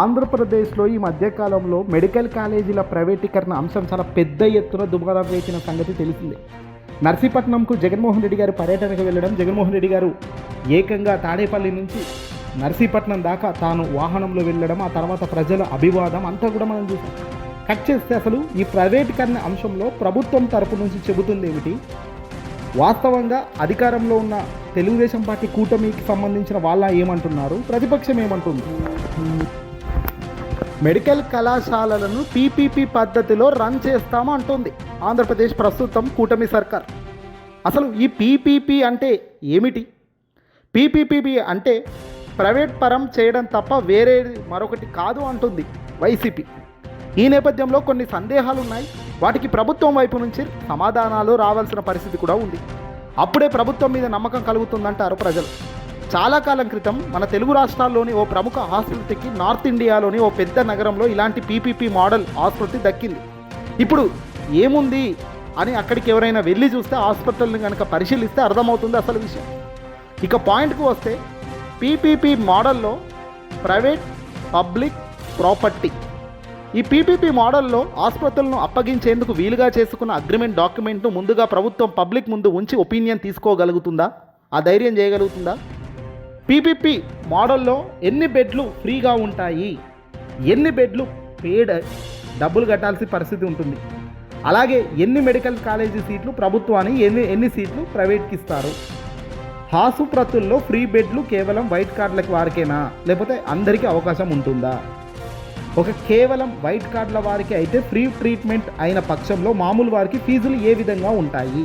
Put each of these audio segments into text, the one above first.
ఆంధ్రప్రదేశ్లో ఈ మధ్యకాలంలో మెడికల్ కాలేజీల ప్రైవేటీకరణ అంశం చాలా పెద్ద ఎత్తున దుమారం వేసిన సంగతి తెలిసిందే. నర్సీపట్నంకు జగన్మోహన్ రెడ్డి గారు పర్యటనకు వెళ్ళడం జగన్మోహన్ రెడ్డి గారు ఏకంగా తాడేపల్లి నుంచి నర్సీపట్నం దాకా తాను వాహనంలో వెళ్ళడం ఆ తర్వాత ప్రజల అభివాదం అంతా కూడా మనం చూసాం. కట్ చేస్తే అసలు ఈ ప్రైవేటీకరణ అంశంలో ప్రభుత్వం తరపు నుంచి చెబుతుంది ఏమిటి వాస్తవంగా అధికారంలో ఉన్న తెలుగుదేశం పార్టీ కూటమికి సంబంధించిన వాళ్ళ ఏమంటున్నారు? ప్రతిపక్షం ఏమంటుంది? మెడికల్ కళాశాలలను పీపీపీ పద్ధతిలో రన్ చేస్తాము అంటుంది ఆంధ్రప్రదేశ్ ప్రస్తుతం కూటమి సర్కార్. అసలు ఈ పీపీపీ అంటే ఏమిటి? పీపీపీ అంటే ప్రైవేట్ పరం చేయడం తప్ప వేరే మరొకటి కాదు అంటుంది వైసీపీ. ఈ నేపథ్యంలో కొన్ని సందేహాలు ఉన్నాయి వాటికి ప్రభుత్వం వైపు నుంచి సమాధానాలు రావాల్సిన పరిస్థితి కూడా ఉంది. అప్పుడే ప్రభుత్వం మీద నమ్మకం కలుగుతుందంటారు ప్రజలు. చాలా కాలం క్రితం మన తెలుగు రాష్ట్రాల్లోని ఓ ప్రముఖ ఆసుపత్రికి నార్త్ ఇండియాలోని ఓ పెద్ద నగరంలో ఇలాంటి పీపీపీ మోడల్ ఆసుపత్రి దక్కింది. ఇప్పుడు ఏముంది అని అక్కడికి ఎవరైనా వెళ్ళి చూస్తే ఆసుపత్రులను కనుక పరిశీలిస్తే అర్థమవుతుంది అసలు విషయం. ఇక పాయింట్కి వస్తే పీపీపీ మోడల్లో ప్రైవేట్ పబ్లిక్ ప్రాపర్టీ ఈ పీపీపీ మోడల్లో ఆసుపత్రులను అప్పగించేందుకు వీలుగా చేసుకున్న అగ్రిమెంట్ డాక్యుమెంట్ను ముందుగా ప్రభుత్వం పబ్లిక్ ముందు ఉంచి ఒపీనియన్ తీసుకోగలుగుతుందా? ఆ ధైర్యం చేయగలుగుతుందా? పీపీపీ మోడల్లో ఎన్ని బెడ్లు ఫ్రీగా ఉంటాయి? ఎన్ని బెడ్లు పేడ్ డబ్బులు కట్టాల్సిన పరిస్థితి ఉంటుంది? అలాగే ఎన్ని మెడికల్ కాలేజీ సీట్లు ప్రభుత్వాన్ని ఎన్ని ఎన్ని సీట్లు ప్రైవేట్కి ఇస్తారు ఆసుపత్రుల్లో ఫ్రీ బెడ్లు కేవలం వైట్ కార్డులకు వారికేనా? లేకపోతే అందరికీ అవకాశం ఉంటుందా? ఒక కేవలం వైట్ కార్డుల వారికి అయితే ఫ్రీ ట్రీట్మెంట్ అయిన పక్షంలో మామూలు వారికి ఫీజులు ఏ విధంగా ఉంటాయి?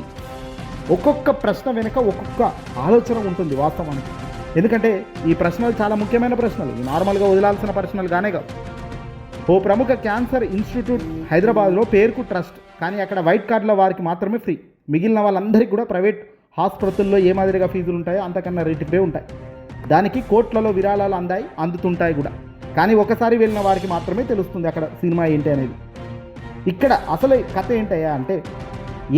ఒక్కొక్క ప్రశ్న వెనుక ఒక్కొక్క ఆలోచన ఉంటుంది వాస్తవానికి. ఎందుకంటే ఈ ప్రశ్నలు చాలా ముఖ్యమైన ప్రశ్నలు. నార్మల్గా వదిలాల్సిన ప్రశ్నలు కానే కావు. ఓ ప్రముఖ క్యాన్సర్ ఇన్స్టిట్యూట్ హైదరాబాద్లో పేరుకు ట్రస్ట్. కానీ అక్కడ వైట్ కార్డుల వారికి మాత్రమే ఫ్రీ. మిగిలిన వాళ్ళందరికీ కూడా ప్రైవేట్ ఆసుపత్రుల్లో ఏ మాదిరిగా ఫీజులు ఉంటాయో అంతకన్నా రెట్టింపే ఉంటాయి. దానికి కోట్లలో విరాళాలు అందాయి అందుతుంటాయి కూడా. కానీ ఒకసారి వెళ్ళిన వారికి మాత్రమే తెలుస్తుంది అక్కడ సినిమా ఏంటి అనేది. ఇక్కడ అసలు కథ ఏంటయ్యా అంటే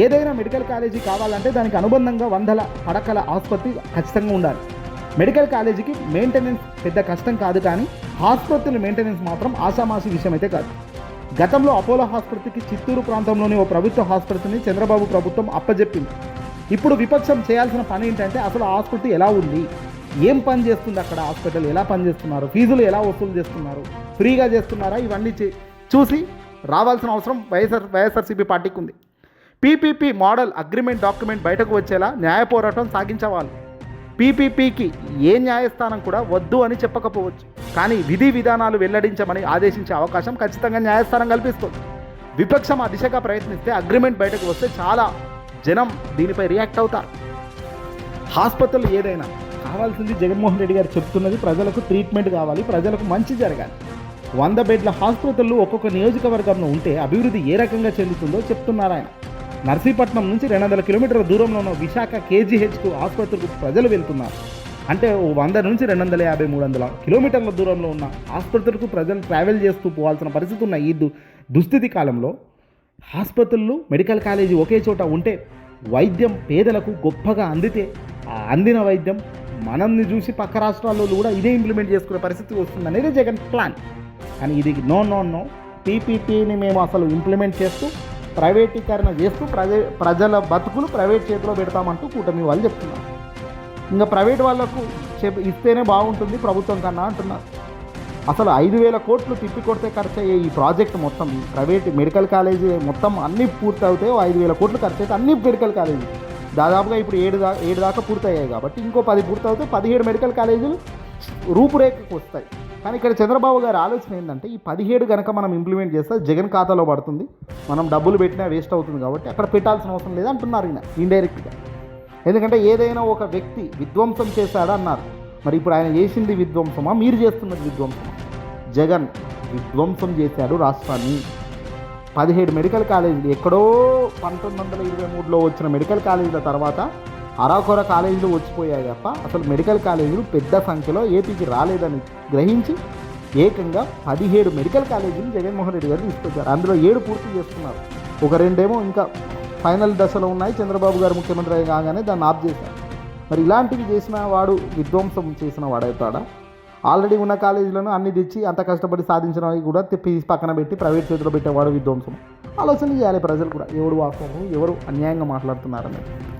ఏదైనా మెడికల్ కాలేజీ కావాలంటే దానికి అనుబంధంగా వందల పడకల ఆసుపత్రి ఖచ్చితంగా ఉండాలి. మెడికల్ కాలేజీకి మెయింటెనెన్స్ పెద్ద కష్టం కాదు కానీ ఆసుపత్రుల మెయింటెనెన్స్ మాత్రం ఆషామాషి విషయం అయితే కాదు. గతంలో అపోలో ఆసుపత్రికి చిత్తూరు ప్రాంతంలోని ఓ ప్రభుత్వ ఆసుపత్రిని చంద్రబాబు ప్రభుత్వం అప్పజెప్పింది. ఇప్పుడు విపక్షం చేయాల్సిన పని ఏంటంటే అసలు ఆసుపత్రి ఎలా ఉంది? ఏం పని చేస్తుంది అక్కడ? హాస్పిటల్ ఎలా పనిచేస్తున్నారు ఫీజులు ఎలా వసూలు చేస్తున్నారు? ఫ్రీగా చేస్తున్నారా? ఇవన్నీ చే- చూసి రావాల్సిన అవసరం వైఎస్ఆర్ వైఎస్ఆర్సీపీ పార్టీకి ఉంది. పీపీపీ మోడల్ అగ్రిమెంట్ డాక్యుమెంట్ బయటకు వచ్చేలా న్యాయ పోరాటం సాగించవాలి పీపీపీకి ఏ న్యాయస్థానం కూడా వద్దు అని చెప్పకపోవచ్చు. కానీ విధి విధానాలు వెల్లడించమని ఆదేశించే అవకాశం ఖచ్చితంగా న్యాయస్థానం కల్పిస్తుంది. విపక్షం ఆ దిశగా ప్రయత్నిస్తే అగ్రిమెంట్ బయటకు వస్తే చాలా జనం దీనిపై రియాక్ట్ అవుతారు. హాస్పిటల్ ఏదైనా కావాల్సింది జగన్మోహన్ రెడ్డి గారు చెప్తున్నది ప్రజలకు ట్రీట్మెంట్ కావాలి ప్రజలకు మంచి జరగాలి. వంద బెడ్ల హాస్పిటల్లు ఒక్కొక్క నియోజకవర్గంలో ఉంటే అభివృద్ధి ఏ రకంగా చెందుతుందో చెప్తున్నారు ఆయన. నర్సీపట్నం నుంచి రెండు వందల కిలోమీటర్ల దూరంలో ఉన్న విశాఖ కేజీహెచ్కు ఆసుపత్రికి ప్రజలు వెళ్తున్నారు. అంటే ఓ వంద నుంచి రెండు వందల యాభై మూడు వందల కిలోమీటర్ల దూరంలో ఉన్న ఆసుపత్రులకు ప్రజలు ట్రావెల్ చేస్తూ పోవాల్సిన పరిస్థితి ఉన్న ఈ దు దుస్థితి కాలంలో ఆసుపత్రులు మెడికల్ కాలేజీ ఒకే చోట ఉంటే వైద్యం పేదలకు గొప్పగా అందితే ఆ అందిన వైద్యం మనల్ని చూసి పక్క రాష్ట్రాల్లో కూడా ఇదే ఇంప్లిమెంట్ చేసుకునే పరిస్థితి వస్తుందనేది జగన్ ప్లాన్ కానీ ఇది నో నో నో పీపీపీని మేము అసలు ఇంప్లిమెంట్ చేస్తూ ప్రైవేటీకరణ చేస్తూ ప్రజ ప్రజల బతుకులు ప్రైవేట్ చేతిలో పెడతామంటూ కూటమి వాళ్ళు చెప్తున్నారు. ఇంకా ప్రైవేట్ వాళ్ళకు చెప్ ఇస్తేనే బాగుంటుంది ప్రభుత్వం కన్నా అంటున్నారు. అసలు ఐదు వేల కోట్లు తిప్పి కొడితే ఖర్చు అయ్యే ఈ ప్రాజెక్ట్ మొత్తం ప్రైవేట్ మెడికల్ కాలేజీ మొత్తం అన్నీ పూర్తి అవుతాయి ఐదు వేల కోట్లు ఖర్చు అయితే అన్ని మెడికల్ కాలేజీ దాదాపుగా ఇప్పుడు ఏడు దా ఏడు దాకా పూర్తయ్యాయి కాబట్టి ఇంకో పది పూర్తి అవుతాయి పదిహేడు మెడికల్ కాలేజీలు రూపురేఖకు వస్తాయి. కానీ ఇక్కడ చంద్రబాబు గారి ఆలోచన ఏంటంటే ఈ పదిహేడు కనుక మనం ఇంప్లిమెంట్ చేస్తే జగన్ ఖాతాలో పడుతుంది. మనం డబ్బులు పెట్టినా వేస్ట్ అవుతుంది కాబట్టి అక్కడ పెట్టాల్సిన అవసరం లేదు అంటున్నారు ఈయన ఇండైరెక్ట్గా ఎందుకంటే ఏదైనా ఒక వ్యక్తి విధ్వంసం చేశాడా అన్నారు. మరి ఇప్పుడు ఆయన చేసింది విధ్వంసమా? మీరు చేస్తున్నది విధ్వంసమా? జగన్ విధ్వంసం చేశాడు రాష్ట్రాన్ని. పదిహేడు మెడికల్ కాలేజీలు ఎక్కడో పంతొమ్మిది వందల ఇరవై మూడులో వచ్చిన మెడికల్ కాలేజీల తర్వాత అరాకొర కాలేజీలు వచ్చిపోయాయి తప్ప అసలు మెడికల్ కాలేజీలు పెద్ద సంఖ్యలో ఏపీకి రాలేదని గ్రహించి ఏకంగా పదిహేడు మెడికల్ కాలేజీలు జగన్మోహన్ రెడ్డి గారు తీసుకొచ్చారు. అందులో ఏడు పూర్తి చేస్తున్నారు ఒక రెండేమో ఇంకా ఫైనల్ దశలో ఉన్నాయి. చంద్రబాబు గారు ముఖ్యమంత్రి కాగానే దాన్ని ఆఫ్ చేశారు. మరి ఇలాంటివి చేసిన వాడు విధ్వంసం చేసిన వాడవుతాడా? ఆల్రెడీ ఉన్న కాలేజీలను అన్ని తెచ్చి అంత కష్టపడి సాధించిన వారికి కూడా ఫీజు పక్కన పెట్టి ప్రైవేట్ చేతిలో పెట్టేవాడు విధ్వంసం. ఆలోచన చేయాలి ప్రజలు కూడా. ఎవడు వాస్తవం ఎవరు అన్యాయంగా మాట్లాడుతున్నారనేది.